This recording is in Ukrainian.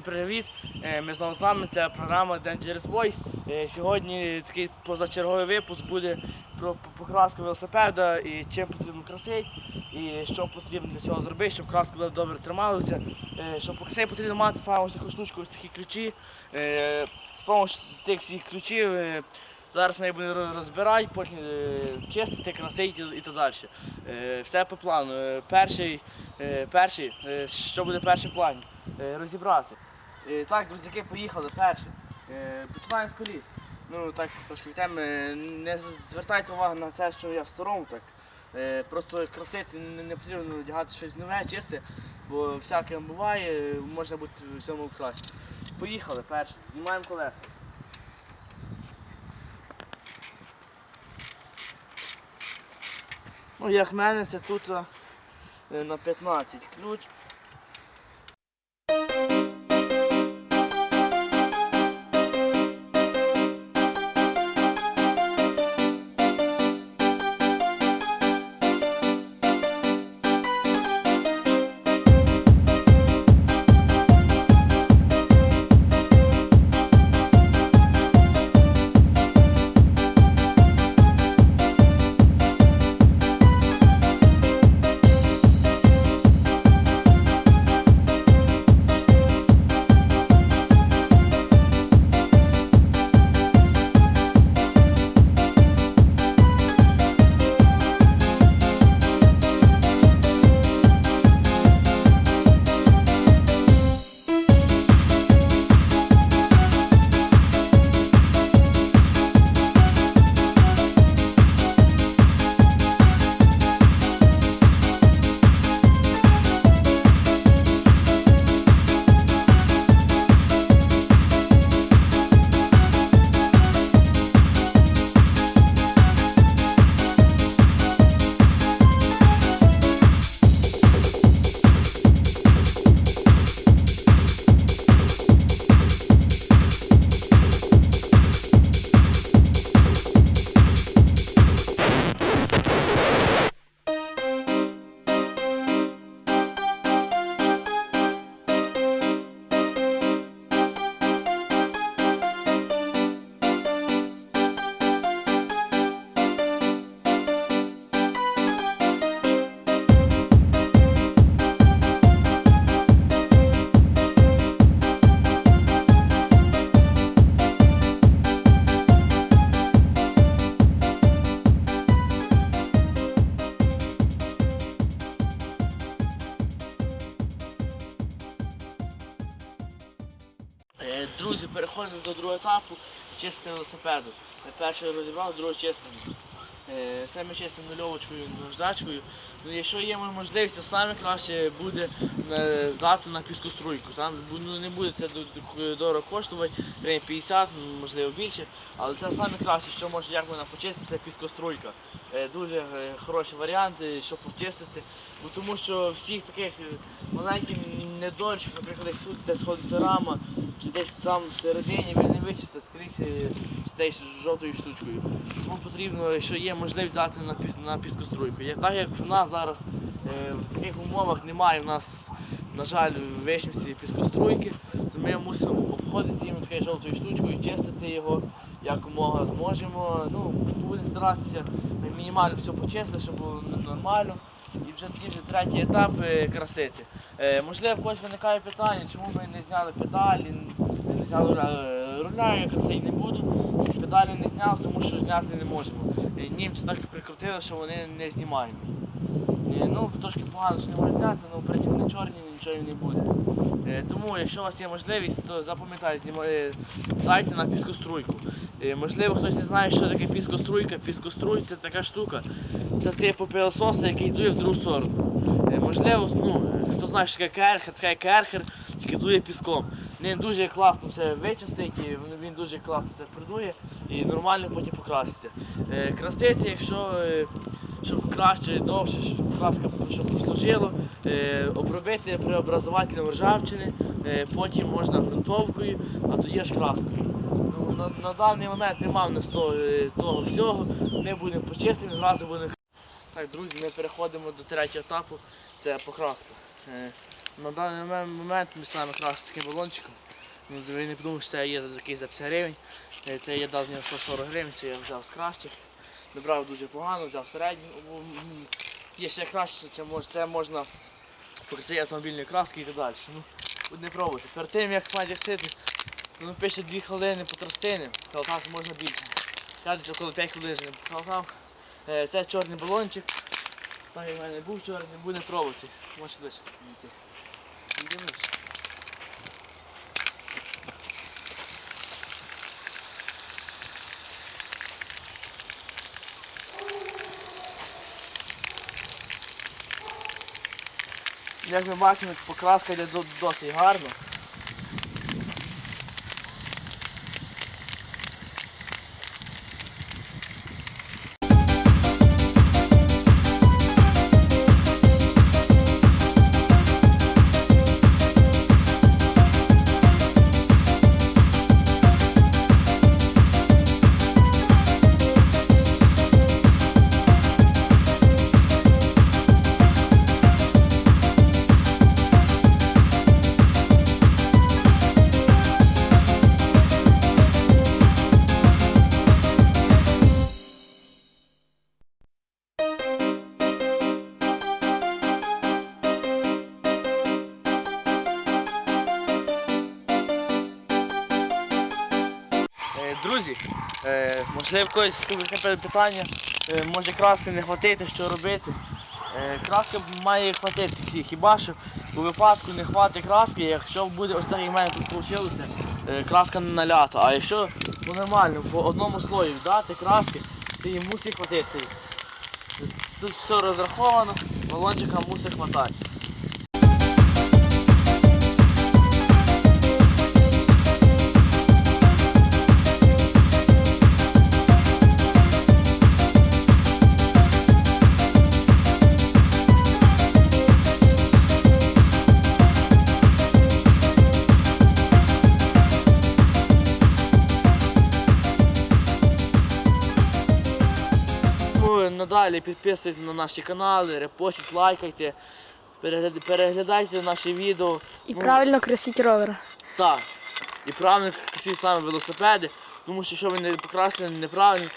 Всім привіт! Е, Ми знову з вами. Це програма Dangerous Voice. Е, Сьогодні такий позачерговий випуск буде про покраску велосипеда і чим потрібно красити, і що потрібно для цього зробити, щоб краска добре трималася. Е, Щоб покрасити потрібно мати саме таку штучку, ось такі ключі. З допомогою цих всіх ключів зараз ми будемо розбирати, потім чистити, красити і так далі. Все по плану. Перший, перший, що буде перший план? Розібрати. Е, Так, друзяки, поїхали перше. Е, Починаємо з коліс. Ну так, трошки від теми. Не звертайте увагу на те, що я в старому так. Е, Просто красити не, не потрібно одягати щось нове, чисте, бо всяке буває, може бути в всьому краще. Поїхали перше. Знімаємо колеса. Ну, як мене, це тут е, на 15 ключ. До другого етапу чистимо велосипеду. Е, Перший розібрав, другий чистимо. Е, ми чистимо нульовочкою, наждачкою. Ну, якщо є можливість, то саме краще буде е, дати на піскоструйку. Там ну, не буде це дорого коштувати, гривень 50, ну, можливо більше. Але це саме краще, що може як вона почистити, це піскоструйка. Е, Дуже е, хороші варіанти, щоб почистити. Бо тому що всіх таких маленьких недолічок, наприклад, як тут де сходиться рама, чи десь там всередині він не вичистить скрізь з цією жовтою штучкою. Тому потрібно, якщо є можливість дати на, піс, на піскоструйку. Як, так як в нас зараз е, в таких умовах немає в нас, на жаль, в вишнівці піскоструйки, то ми мусимо обходити їм такою жовтою штучкою, чистити його якомога зможемо. Ну, будемо старатися мінімально все почистити, щоб було нормально. І вже тоді вже третій етап е, красити. Е, можливо, в когось виникає питання, чому ми не зняли педалі, не зняли Руля я красити не буду. Педалі не зняли, тому що зняти не можемо. Німці так прикрутили, що вони не знімаємо. Е, Ну, трошки погано, що не можна зняти, але в принципі вони чорні, нічого не буде. Е, Тому, якщо у вас є можливість, то запам'ятайте, е, зайдьте на піскоструйку. Е, Можливо, хтось не знає, що таке піскоструйка. Піскоструй це така штука. Це типу пилососа, який дує в другу сторону. Можливо, ну, хто знає, що таке керхер, таке керхер, який дує піском. Він дуже класно це вичистить, він- дуже класно це придує і нормально потім покраситься. Е, Красити, якщо е, щоб краще, довше, щоб краска щоб послужило, е, обробити преобразователем ржавчини, потім можна ґрунтовкою, а тоді аж краскою. Ну, на, на даний момент немає в нас того, того всього, ми будемо почистити, зразу будемо. Так, друзі, ми переходимо до третього етапу, це покраска. На даний момент ми ставимо якраз таким балончиком. Ну, ви не подумайте, що це є за такий за 50 гривень. Е, Це я дав з нього 140 гривень, це я взяв з кращих. Добрав дуже погано, взяв середню. Є ще краще, це, мож, це можна покрити автомобільної краски і так далі. Ну, не пробуйте. Перед тим як маєте сити, ну пише 2 хвилини по тростини, калатати можна більше. Я десь около 5 хвилин вже покалатав. Е, Це чорний балончик. Так як в мене був чорний, буде пробувати. Можеш ближче підійти. Йдемо. Як ми бачимо, покраска йде до- досить гарно. Друзі, е, можливо, в когось питання, е, може краски не хватити, що робити. Е, Краски має хватити, хі- хіба що у випадку не хватить краски, якщо буде ось так, як в мене тут вийшло, е, краска не налята. А якщо ну, нормально, по одному слою дати краски, то їм мусить хватити. Тут все розраховано, балончика мусить хватати. Надалі підписуйтесь на наші канали, репостіть, лайкайте, перегляд- переглядайте наші відео. І Ну, правильно красіть ровер. Так. І правильно всі саме велосипеди, тому що якщо ви не покрасили неправильно,